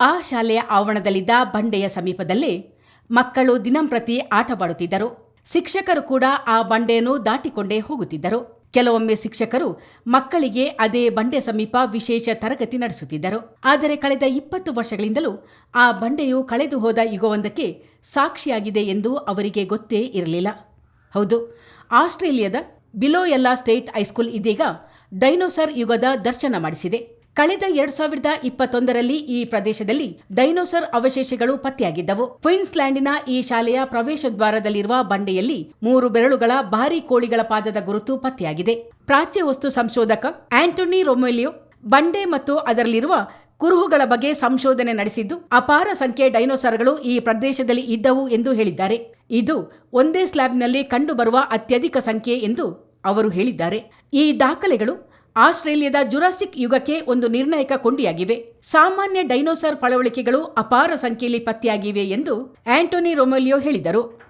ಆ ಶಾಲೆಯ ಆವರಣದಲ್ಲಿದ್ದ ಬಂಡೆಯ ಸಮೀಪದಲ್ಲಿ ಮಕ್ಕಳು ದಿನಂಪ್ರತಿ ಆಟವಾಡುತ್ತಿದ್ದರು. ಶಿಕ್ಷಕರು ಕೂಡ ಆ ಬಂಡೆಯನ್ನು ದಾಟಿಕೊಂಡೇ ಹೋಗುತ್ತಿದ್ದರು. ಕೆಲವೊಮ್ಮೆ ಶಿಕ್ಷಕರು ಮಕ್ಕಳಿಗೆ ಅದೇ ಬಂಡೆ ಸಮೀಪ ವಿಶೇಷ ತರಗತಿ ನಡೆಸುತ್ತಿದ್ದರು. ಆದರೆ ಕಳೆದ ಇಪ್ಪತ್ತು ವರ್ಷಗಳಿಂದಲೂ ಆ ಬಂಡೆಯು ಕಳೆದು ಹೋದ ಯುಗವೊಂದಕ್ಕೆ ಸಾಕ್ಷಿಯಾಗಿದೆ ಎಂದು ಅವರಿಗೆ ಗೊತ್ತೇ ಇರಲಿಲ್ಲ. ಹೌದು, ಆಸ್ಟ್ರೇಲಿಯಾದ ಎಲ್ಲಾ ಸ್ಟೇಟ್ ಹೈಸ್ಕೂಲ್ ಇದೀಗ ಡೈನೋಸರ್ ಯುಗದ ದರ್ಶನ ಮಾಡಿಸಿದೆ. ಕಳೆದ ಎರಡ್ ಸಾವಿರದ ಇಪ್ಪತ್ತೊಂದರಲ್ಲಿ ಈ ಪ್ರದೇಶದಲ್ಲಿ ಡೈನೋಸರ್ ಅವಶೇಷಗಳು ಪತ್ತೆಯಾಗಿದ್ದವು. ಕ್ವೀನ್ಸ್ಲ್ಯಾಂಡಿನ ಈ ಶಾಲೆಯ ಪ್ರವೇಶ ದ್ವಾರದಲ್ಲಿರುವ ಬಂಡೆಯಲ್ಲಿ ಮೂರು ಬೆರಳುಗಳ ಭಾರಿ ಕೋಳಿಗಳ ಪಾದದ ಗುರುತು ಪತ್ತೆಯಾಗಿದೆ. ಪ್ರಾಚ್ಯ ವಸ್ತು ಸಂಶೋಧಕ ಆಂಟೋನಿ ರೊಮೆಲಿಯೋ ಬಂಡೆ ಮತ್ತು ಅದರಲ್ಲಿರುವ ಕುರುಹುಗಳ ಬಗ್ಗೆ ಸಂಶೋಧನೆ ನಡೆಸಿದ್ದು, ಅಪಾರ ಸಂಖ್ಯೆ ಡೈನೋಸರ್ಗಳು ಈ ಪ್ರದೇಶದಲ್ಲಿ ಇದ್ದವು ಎಂದು ಹೇಳಿದ್ದಾರೆ. ಇದು ಒಂದೇ ಸ್ಲ್ಯಾಬ್ನಲ್ಲಿ ಕಂಡುಬರುವ ಅತ್ಯಧಿಕ ಸಂಖ್ಯೆ ಎಂದು ಅವರು ಹೇಳಿದ್ದಾರೆ. ಈ ದಾಖಲೆಗಳು ಆಸ್ಟ್ರೇಲಿಯಾದ ಜುರಾಸಿಕ್ ಯುಗಕ್ಕೆ ಒಂದು ನಿರ್ಣಾಯಕ ಕೊಂಡಿಯಾಗಿವೆ. ಸಾಮಾನ್ಯ ಡೈನೋಸಾರ್ ಪಳವಳಿಕೆಗಳು ಅಪಾರ ಸಂಖ್ಯೆಯಲ್ಲಿ ಪತ್ತೆಯಾಗಿವೆ ಎಂದು ಆಂಟೋನಿ ರೊಮೊಲಿಯೋ ಹೇಳಿದರು.